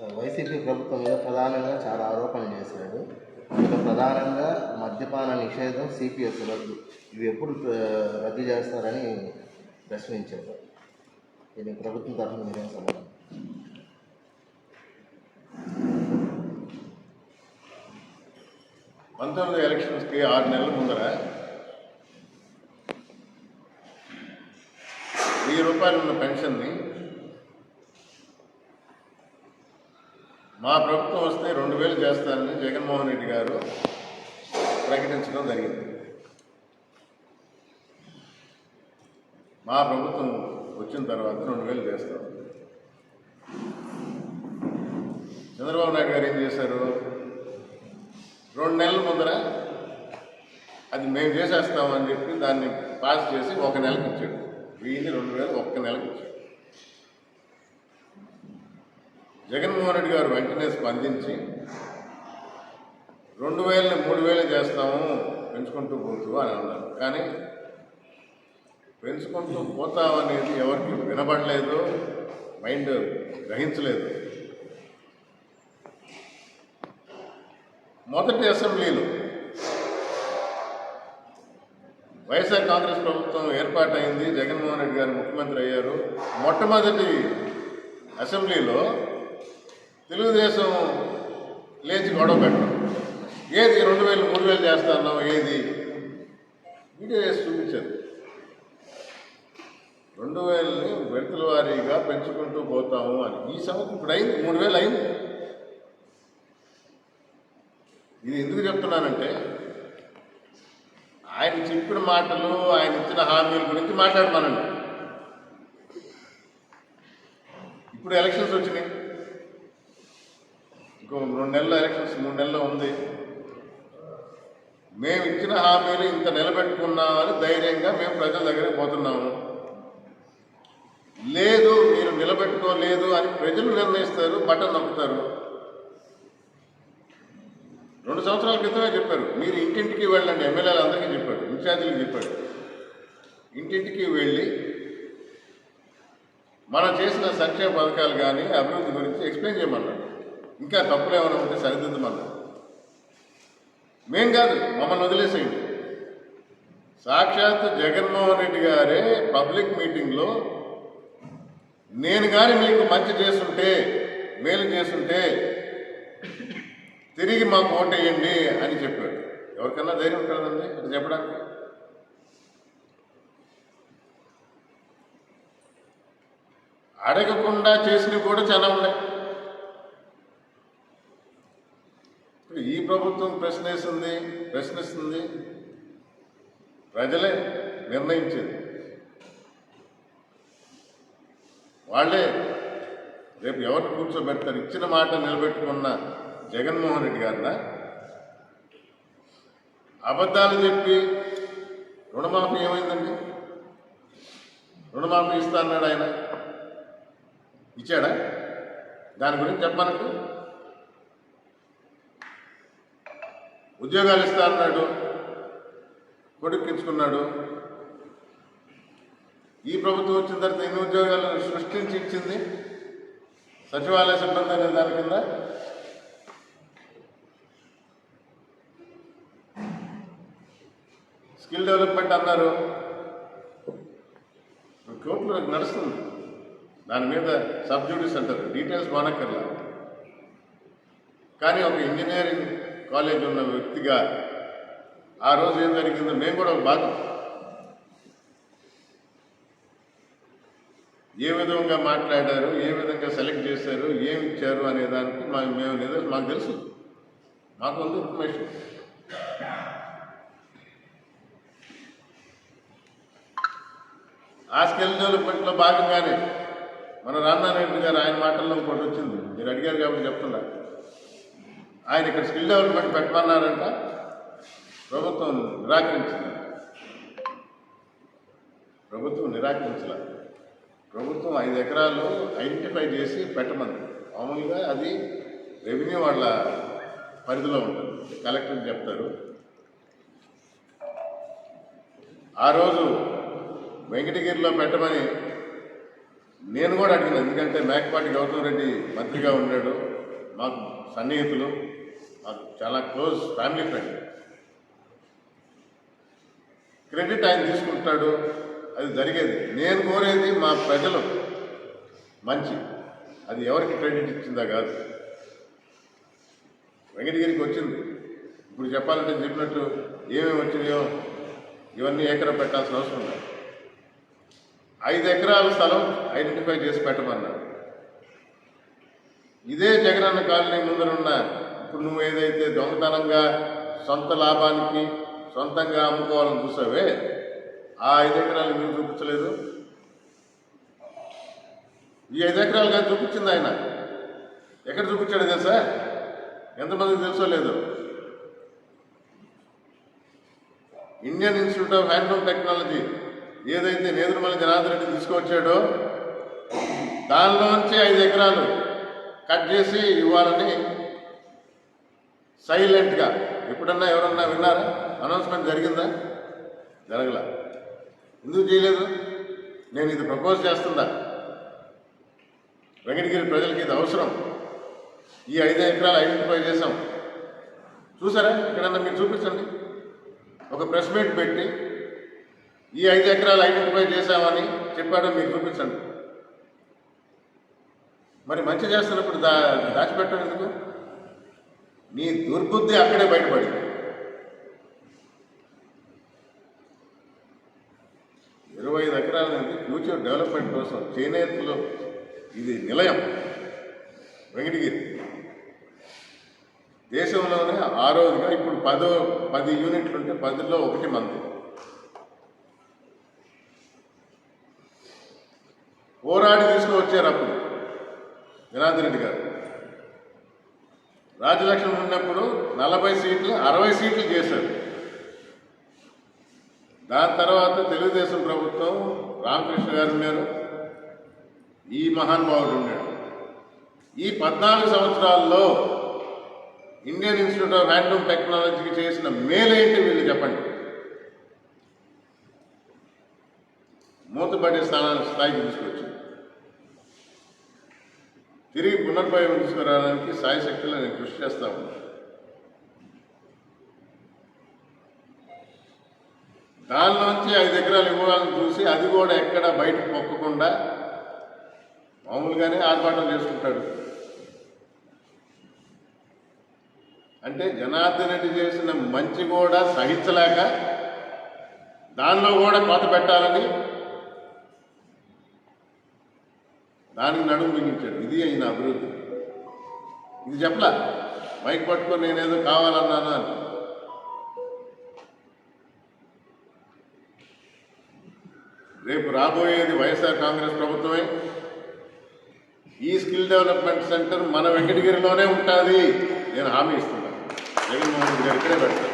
YCP ప్రభుత్వం మీద ప్రధానంగా చాలా ఆరోపణలు చేశాడు ఇందులో ప్రధానంగా మద్యపాన నిషేధం సిపిఎస్ రద్దు. ఇవి ఎప్పుడు రద్దు చేస్తారని ప్రశ్నించారు. దీనికి ప్రభుత్వం తరఫున మీరేం సమాధానం? పంతొమ్మిది ఎలక్షన్స్కి ఆరు నెలల ముందర వెయ్యి రూపాయలు ఉన్న పెన్షన్ని మా ప్రభుత్వం వస్తే రెండు వేలు చేస్తానని జగన్మోహన్ రెడ్డి గారు ప్రకటించడం జరిగింది. మా ప్రభుత్వం వచ్చిన తర్వాత రెండు వేలు చేస్తాం. చంద్రబాబు నాయుడు గారు ఏం చేశారు? రెండు నెలల ముందర అది మేము చేసేస్తామని చెప్పి దాన్ని పాస్ చేసి ఒక నెలకు ఇచ్చాడు. వెయ్యిని రెండు వేలు ఒక్క నెలకు ఇచ్చాడు జగన్మోహన్ రెడ్డి గారు వెంటనే స్పందించి రెండు వేలని మూడు వేలు చేస్తాము పెంచుకుంటూ పోతూ అని అన్నారు. కానీ పెంచుకుంటూ పోతామనేది ఎవరికి వినబడలేదు మైండ్ గ్రహించలేదు. మొదటి అసెంబ్లీలో వైఎస్ఆర్ కాంగ్రెస్ ప్రభుత్వం ఏర్పాటైంది జగన్మోహన్ రెడ్డి గారు ముఖ్యమంత్రి అయ్యారు. మొట్టమొదటి అసెంబ్లీలో తెలుగుదేశం లేచి గొడవ పెట్టడం. ఏది రెండు వేలు మూడు వేలు చేస్తాను ఏది? వీడియో వేసి చూపించారు. రెండు వేలని విడతల వారీగా పెంచుకుంటూ పోతాము అని. ఈ సంవత్సరం ఇప్పుడు అయింది మూడు వేలు అయింది. ఇది ఎందుకు చెప్తున్నానంటే ఆయన చెప్పిన మాటలు ఆయన ఇచ్చిన హామీల గురించి మాట్లాడమనండి. ఇప్పుడు ఎలక్షన్స్ వచ్చినాయి. ఇంకో రెండు నెలల ఎలక్షన్స్ మూడు నెలలు ఉంది. మేము ఇచ్చిన హామీలు ఇంత నిలబెట్టుకున్నామని ధైర్యంగా మేము ప్రజల దగ్గరికి పోతున్నాము. లేదు మీరు నిలబెట్టుకోలేదు అని ప్రజలు నిర్ణయిస్తారు బటన్ నొక్కుతారు. రెండు సంవత్సరాల క్రితమే చెప్పారు. మీరు ఇంటింటికి వెళ్ళండి ఎమ్మెల్యేలు అందరికీ చెప్పారు ఇన్ఛార్జీలకు చెప్పారు. ఇంటింటికి వెళ్ళి మనం చేసిన సంక్షేమ పథకాలు కానీ అభివృద్ధి గురించి ఎక్స్ప్లెయిన్ చేయమన్నారు. ఇంకా తప్పులు ఏమైనా ఉంటే సరిదిద్దమన్నారు మేం కాదు మమ్మల్ని వదిలేసేయండి. సాక్షాత్ జగన్మోహన్ రెడ్డి గారే పబ్లిక్ మీటింగ్లో నేను కానీ మీకు మంచి చేస్తుంటే మేలు చేస్తుంటే తిరిగి మాకు ఓటేయండి అని చెప్పాడు. ఎవరికన్నా ధైర్యం ఉంటుందండి అది చెప్పడానికి. అడగకుండా చేసినవి కూడా చాలా ఉన్నాయి ఇప్పుడు ఈ ప్రభుత్వం ప్రశ్నిస్తుంది ప్రశ్నిస్తుంది. ప్రజలే నిర్ణయించేది. వాళ్ళే రేపు ఎవరిని కూర్చోబెడతారు? ఇచ్చిన మాట నిలబెట్టుకున్న జగన్మోహన్ రెడ్డి గారిన? అబద్ధాలు చెప్పి రుణమాఫీ ఏమైందండి? రుణమాఫీ ఇస్తా అన్నాడు ఆయన. ఇచ్చాడా? దాని గురించి చెప్పనట్టు ఉద్యోగాలు ఇస్తా అన్నాడు కొడుక్కించుకున్నాడు. ఈ ప్రభుత్వం వచ్చిన తర్వాత ఎన్ని ఉద్యోగాలు సృష్టించి ఇచ్చింది? సచివాలయ సిబ్బంది అనే దాని కింద? స్కిల్ డెవలప్మెంట్ అన్నారు. కోర్టులో నడుస్తుంది. దాని మీద సబ్జ్యూడీస్ అంటారు డీటెయిల్స్ మానక్కర్లా. కానీ ఒక ఇంజనీరింగ్ కాలేజ్ ఉన్న వ్యక్తిగా ఆ రోజు ఏం జరిగిందో మేము కూడా ఒక ఏ విధంగా మాట్లాడారు ఏ విధంగా సెలెక్ట్ చేశారు ఏమి ఇచ్చారు అనే దానికి మా మేము లేదా మాకు తెలుసు. మాకు ఉంది ఇన్ఫర్మేషన్. ఆ స్కిల్ డెవలప్మెంట్లో భాగంగానే మన రామారెడ్డి గారు ఆయన మాటల్లో ఇంకోటి వచ్చింది. మీరు అడిగారు కాబట్టి చెప్తున్నా. ఆయన ఇక్కడ స్కిల్ డెవలప్మెంట్ పెట్టమన్నారంట. ప్రభుత్వం నిరాకరించింది. ప్రభుత్వం నిరాకరించాల. ప్రభుత్వం ఐదు ఎకరాలు ఐడెంటిఫై చేసి పెట్టమంది. మామూలుగా అది రెవెన్యూ వాళ్ళ పరిధిలో ఉంటుంది. కలెక్టర్ చెప్తారు. ఆ రోజు వెంకటగిరిలో పెట్టమని నేను కూడా అడిగిన ఎందుకంటే మేకపాటి గౌతమ్ రెడ్డి మంత్రిగా ఉన్నాడు. మాకు సన్నిహితులు మాకు చాలా క్లోజ్ ఫ్యామిలీ ఫ్రెండ్. క్రెడిట్ ఆయన తీసుకుంటాడు అది జరిగేది. నేను కోరేది మా ప్రజలు మంచి అది ఎవరికి క్రెడిట్ ఇచ్చిందా కాదు. వెంకటగిరికి వచ్చింది. ఇప్పుడు చెప్పాలంటే చెప్పినట్టు ఏమేమి వచ్చినాయో ఇవన్నీ ఏకర పెట్టాల్సిన అవసరం లేదు. ఐదు ఎకరాల స్థలం ఐడెంటిఫై చేసి పెట్టమన్నాడు ఇదే జగనన్న కాలనీ ముందరున్న ఇప్పుడు నువ్వు ఏదైతే దొంగతనంగా సొంత లాభానికి సొంతంగా అమ్ముకోవాలని చూసావే ఆ ఐదు ఎకరాలు మీరు చూపించలేదు? ఈ ఐదు ఎకరాలు కాదు చూపించింది ఆయన. ఎక్కడ చూపించాడు తెలుసా? ఎంతమందికి తెలుసో లేదు. Indian Institute of Handloom Technology ఏదైతే నేదురుమల జనార్దన్ రెడ్డి తీసుకొచ్చాడో దానిలోంచి ఐదు ఎకరాలు కట్ చేసి ఇవ్వాలని సైలెంట్గా. ఎప్పుడన్నా ఎవరన్నా విన్నారా? అనౌన్స్మెంట్ జరిగిందా? జరగల. ఎందుకు చేయలేదు? నేను ఇది ప్రపోజ్ చేస్తుందా వెంకటగిరి ప్రజలకి ఇది అవసరం. ఈ ఐదు ఎకరాలు ఐడెంటిఫై చేసాం చూసారా? ఎక్కడన్నా మీరు చూపించండి. ఒక ప్రెస్ మీట్ పెట్టి ఈ ఐదు ఎకరాలు ఐడెంటిఫై చేశామని చెప్పాడో మీరు చూపించండి. మరి మంచి చేస్తున్నప్పుడు దా దాచిపెట్టడం ఎందుకు? నీ దుర్బుద్ధి అక్కడే బయటపడింది ఇరవై ఐదు ఎకరాల నుంచి ఫ్యూచర్ డెవలప్మెంట్ కోసం చేనేతలో ఇది నిలయం. వెంకటగిరి. దేశంలోనే ఆరోదిగా ఇప్పుడు పదో పది యూనిట్లు ఉంటే పదిలో ఒకటి మంది. పోరాడి తీసుకువచ్చారు అప్పుడు. జనార్దన్ రెడ్డి గారు. రాజలక్ష్మి ఉన్నప్పుడు నలభై సీట్లు అరవై సీట్లు చేశారు. దాని తర్వాత తెలుగుదేశం ప్రభుత్వం రామకృష్ణ గారు ఉన్నారు. ఈ మహానుభావుడు ఉన్నాడు. ఈ పద్నాలుగు సంవత్సరాల్లో ఇండియన్ ఇన్స్టిట్యూట్ ఆఫ్ హ్యాండ్లూమ్ టెక్నాలజీకి చేసిన మేలేంటి వీళ్ళు చెప్పండి. మూతపడే స్థానానికి స్థాయికి తీసుకొచ్చింది తిరిగి పునర్భయం తీసుకురావడానికి సాయశక్తిలో నేను కృషి చేస్తా ఉన్నాను దానిలోంచి ఐదు ఎకరాలు ఇవ్వాలని చూసి అది కూడా ఎక్కడ బయటకు పొక్కకుండా మామూలుగానే ఆర్భాటం చేసుకుంటాడు అంటే జనార్దన్ రెడ్డి చేసిన మంచి కూడా సహించలేక దానిలో కూడా కోత పెట్టాలని దానికి నడుము బిగించాడు. ఇది అయిన అభివృద్ధి. ఇది చెప్పలా? మైక్ పట్టుకొని నేనేదో కావాలన్నాను అని. రేపు రాబోయేది వైఎస్ఆర్ కాంగ్రెస్ ప్రభుత్వమే. ఈ స్కిల్ డెవలప్మెంట్ సెంటర్ మన వెంకటగిరిలోనే ఉంటుంది. నేను హామీ ఇస్తున్నాను జగన్మోహన్ రెడ్డి గారు ఇక్కడే పెడతాను